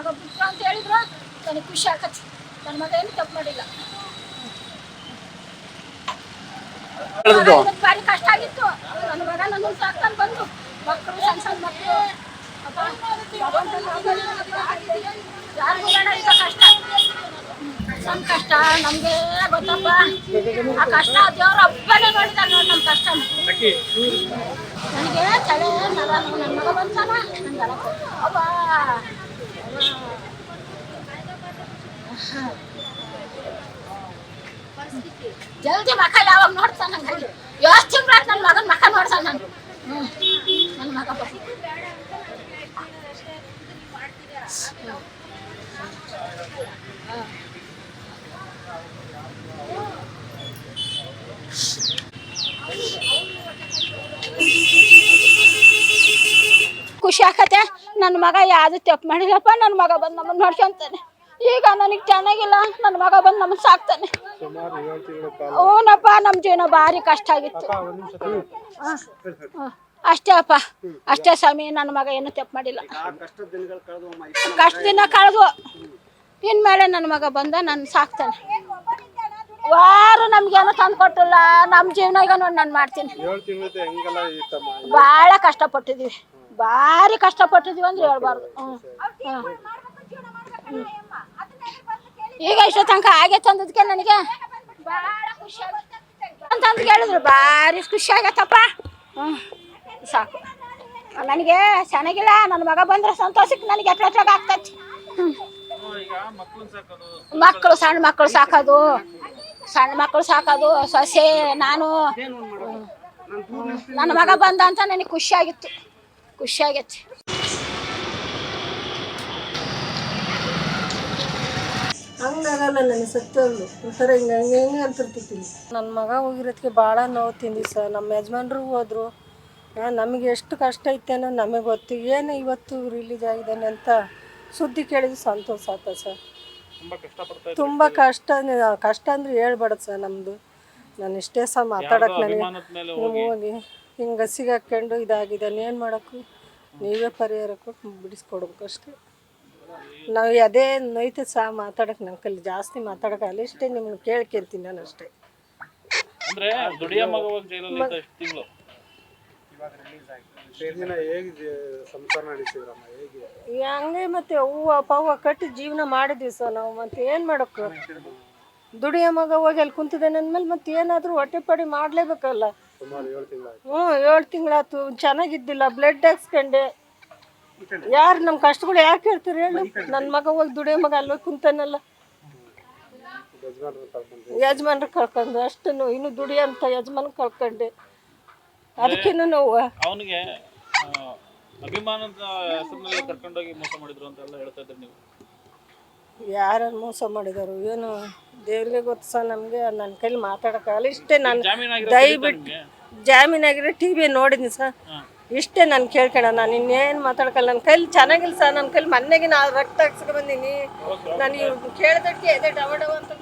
ಮಗ ಬಿಟ್ರು ಅಂತ ಹೇಳಿದ್ರು ನನಗೆ ಖುಷಿ ಆಗತ್ತೆ. ನನ್ನ ಮಗ ಏನು ತಪ್ಪು ಮಾಡಿಲ್ಲ. ಭಾರಿ ಕಷ್ಟ ಆಗಿತ್ತು. ನನ್ನ ಮಗ ನನ್ನ ಸಾಕ್ತಾನೆ ಬಂದು ಮಕ್ಕಳು ಸಣ್ಣ ಸಣ್ಣ ಮಕ್ಕಳು. ಯಾರಿಗೂ ಕಷ್ಟ. ಸಣ್ಣ ಕಷ್ಟ ನಮಗೆ ಗೊತ್ತಪ್ಪ. ಆ ಕಷ್ಟ ದೇವ್ರ ಹಬ್ಬನೇ ನೋಡಿದಾನೆ ನೋಡಿ ನಮ್ಮ ಕಷ್ಟ ನನಗೆ ತಲೆ ನರ ನನ್ನ ಮಗ ಬಂತಾನ ನಂಗೆ ಅಪ್ಪ ಜಲ್ದಿ ಮಕ ಯಾವಾಗ ನೋಡ್ತಾನ ಎಷ್ಟು ತಿಂಗಳು ನನ್ನ ಮಗನ ಮಕ ನೋಡ್ತಾನ ನಾನು ನನ್ನ ಮಗ ಖುಷಿ ಆಕತೆ ನನ್ನ ಮಗ ಯಾವ್ದು ತಪ್ಪು ಮಾಡಿಲ್ಲಪ್ಪ. ನನ್ನ ಮಗ ಬಂದು ನಮ್ಮನ್ನು ನೋಡ್ಕೊಂತಾನೆ. ಈಗ ನನಗೆ ಚೆನ್ನಾಗಿಲ್ಲ. ನನ್ನ ಮಗ ಬಂದು ನಮ್ಗೆ ಸಾಕ್ತಾನೆ ಹ್ಞೂನಪ್ಪ ನಮ್ಮ ಜೀವನ ಭಾರಿ ಕಷ್ಟ ಆಗಿತ್ತು. ಅಷ್ಟೇ ಅಪ್ಪ. ಅಷ್ಟೇ ಸ್ವಾಮಿ ನನ್ನ ಮಗ ಏನು ತಪ್ಪು ಮಾಡಿಲ್ಲ. ಕಷ್ಟ ದಿನ ಕಳೆದು, ಇನ್ಮೇಲೆ ನನ್ನ ಮಗ ಬಂದ, ನಾನು ಸಾಕ್ತಾನೆ. ವಾರು ನಮ್ಗೇನು ತಂದು ಕೊಟ್ಟಿಲ್ಲ. ನಮ್ಮ ಜೀವನ ಈಗ ನಾನು ಮಾಡ್ತೀನಿ. ಭಾಳ ಕಷ್ಟಪಟ್ಟಿದ್ವಿ. ಭಾರಿ ಕಷ್ಟಪಟ್ಟಿದ್ವಿ ಅಂದ್ರೆ ಹೇಳ್ಬಾರ್ದು. ಹ್ಞೂ ಹ್ಞೂ ಈಗ ಇಷ್ಟ ತನಕ ಆಗೈತೆ ಅಂದದಕ್ಕೆ ನನಗೆ ಭಾಳ ಖುಷಿ ಅಂತಂದು ಕೇಳಿದ್ರು. ಭಾರಿ ಖುಷಿ ಆಗತ್ತಪ್ಪ. ಹ್ಞೂ ಸಾಕು. ನನಗೆ ಚೆನ್ನಾಗಿಲ್ಲ ನನ್ನ ಮಗ ಬಂದ್ರೆ ಸಂತೋಷಕ್ಕೆ ನನಗೆ ಎಟ್ಲ ಆಗ್ತೈತಿ. ಮಕ್ಕಳು ಸಣ್ಣ ಮಕ್ಕಳು ಸಾಕೋದು. ಸಣ್ಣ ಮಕ್ಕಳು ಸಾಕೋದು. ಸೊಸೆ ನಾನು. ನನ್ನ ಮಗ ಬಂದ ಅಂತ ನನಗೆ ಖುಷಿ ಆಗಿತ್ತು. ಖುಷಿ ನನ್ನ ಒಂಥರ ಹಿಂಗೆ ಹಂಗೆ ಹಿಂಗೆ ಅಂತಿರ್ತಿದ್ದೀನಿ ನನ್ನ ಮಗ ಹೋಗಿರೋದಕ್ಕೆ ಭಾಳ ನೋವು ತಿಂದಿ ಸರ್. ನಮ್ಮ ಯಜಮಾನ್ರು ಹೋದ್ರು. ನಮಗೆ ಎಷ್ಟು ಕಷ್ಟ ಐತೇನೋ ನಮಗೆ ಗೊತ್ತು. ಏನು ಇವತ್ತು ರಿಲೀಸ್ ಆಗಿದ್ದಾನೆ ಅಂತ ಸುದ್ದಿ ಕೇಳಿದ್ರೆ ಸಂತೋಷ ಆತ ಸರ್. ತುಂಬ ಕಷ್ಟ ಕಷ್ಟ ಅಂದ್ರೆ ಹೇಳ್ಬಾರ್ದು ಸರ್ ನಮ್ಮದು ನಾನು ಇಷ್ಟೇ ಸಹ ಮಾತಾಡಕ್ಕೆ ನನಗೆ ಹೋಗಿ. ಹಿಂಗೆ ಸಿಗಾಕೊಂಡು ಇದಾಗಿದ್ದಾನೆ. ಏನು ಮಾಡೋಕ್ಕೂ ನೀವೇ ಪರಿಹಾರ ಕೊಟ್ಟು ಬಿಡಿಸ್ಕೊಡ್ಬೇಕು ಅಷ್ಟೇ. ನಾವು ಅದೇ ನೈತೆ ಸಹ ಮಾತಾಡಕ್ಕೆ ನನ್ನ ಕೈಲಿ ಜಾಸ್ತಿ ಮಾತಾಡೋಕ್ಕಾಗಲ್ಲ. ಇಷ್ಟೇ ನಿಮ್ಮನ್ನ ಕೇಳ್ಕೊಂತೀನಿ ನಾನು ಅಷ್ಟೇ. ಅಂದ್ರೆ ದುಡಿಯ ಮಗವಾಗಿ ಜೈಲಲ್ಲಿ ಇದ್ದ ಎಷ್ಟು ತಿಂಗಳು. ಇಷ್ಟು ದಿನ ಹೇಗೆ ಸಂಸಾರ ನಡೀತಿದ್ರಮ್ಮ ಹೇಗೆ ಈ ಹಂಗೆ ಮತ್ತೆ ಹೂವು ಪವ್ವ ಕಟ್ಟಿ ಜೀವನ ಮಾಡಿದ್ವಿ ಸರ್ ನಾವು. ಮತ್ತೆ ಏನು ಮಾಡಕ್? ದುಡಿಯ ಮಗ ಹೋಗಿ ಅಲ್ಲಿ ಕುಂತಿದ್ದಾನೆ ಅಂದಮೇಲೆ ಮತ್ತೆ ಏನಾದರೂ ಹೊಟ್ಟೆ ಪಡಿ ಮಾಡಲೇಬೇಕಲ್ಲ. ಸುಮಾರು ಏಳು ತಿಂಗಳಾಯ್ತು. ಹ್ಞೂ ಏಳು ತಿಂಗಳಾತು ಚೆನ್ನಾಗಿದ್ದಿಲ್ಲ ಬ್ಲಡ್ ಹಾಕ್ಸ್ಕೊಂಡೆ. ಯಾರು ನಮ್ಮ ಕಷ್ಟಗಳು ಯಾಕೆ ಹೇಳ್ತಾರೆ ಹೇಳು. ನನ್ನ ಮಗ ಹೋಗಿ ದುಡಿಯೋ ಮಗ ಅಲ್ಲಿ ಹೋಗಿ ಕುಂತಾನಲ್ಲ. ಯಜಮಾನ್ರು ಕಳ್ಕೊಂಡು ಅಷ್ಟನ್ನು ಇನ್ನು ಅಂತ ಯಜಮಾನ್ ಕಳ್ಕೊಂಡೆ. ಅದಕ್ಕೇನು ನೋವು. ಅವನಿಗೆ ಅಭಿಮಾನದ ಹೆಸರಿನಲ್ಲಿ ಕರ್ಕೊಂಡೋಗಿ ಮೋಸ ಮಾಡಿದ್ರು ಅಂತೆಲ್ಲ ಹೇಳ್ತಾ ಇದ್ರಿ ನೀವು. ಯಾರು ಮೋಸ ಮಾಡಿದಾರು ಏನು ದೇವ್ರಿಗೆ ಗೊತ್ತು ಸರ್ ನಮಗೆ? ನನ್ನ ಕೈಲಿ ಮಾತಾಡೋಕ್ಕಾಗಲ್ಲ. ಇಷ್ಟೇ ನಾನು ದಯವಿಟ್ಟು ಜಾಮೀನಾಗಿರೋ ಟಿ ವಿ ನೋಡಿದ್ನಿ ಸರ್. ಇಷ್ಟೇ ನಾನು ಕೇಳ್ಕೊಳ ನಾನು ಇನ್ನೇನು ಮಾತಾಡ್ಕಲ್ಲ ನನ್ನ ಕೈಲಿ ಚೆನ್ನಾಗಿಲ್ಲ ಸರ್. ನನ್ನ ಕೈಲಿ ಮೊನ್ನೆಗೆ ನಾನು ರಕ್ತ ಹಾಕ್ಸ್ಕೊ ಬಂದೀನಿ. ನಾನು ಇವ್ರು ಕೇಳಿದಕ್ಕೆ ಎದೆ ಡವ ಡವ ಅಂತ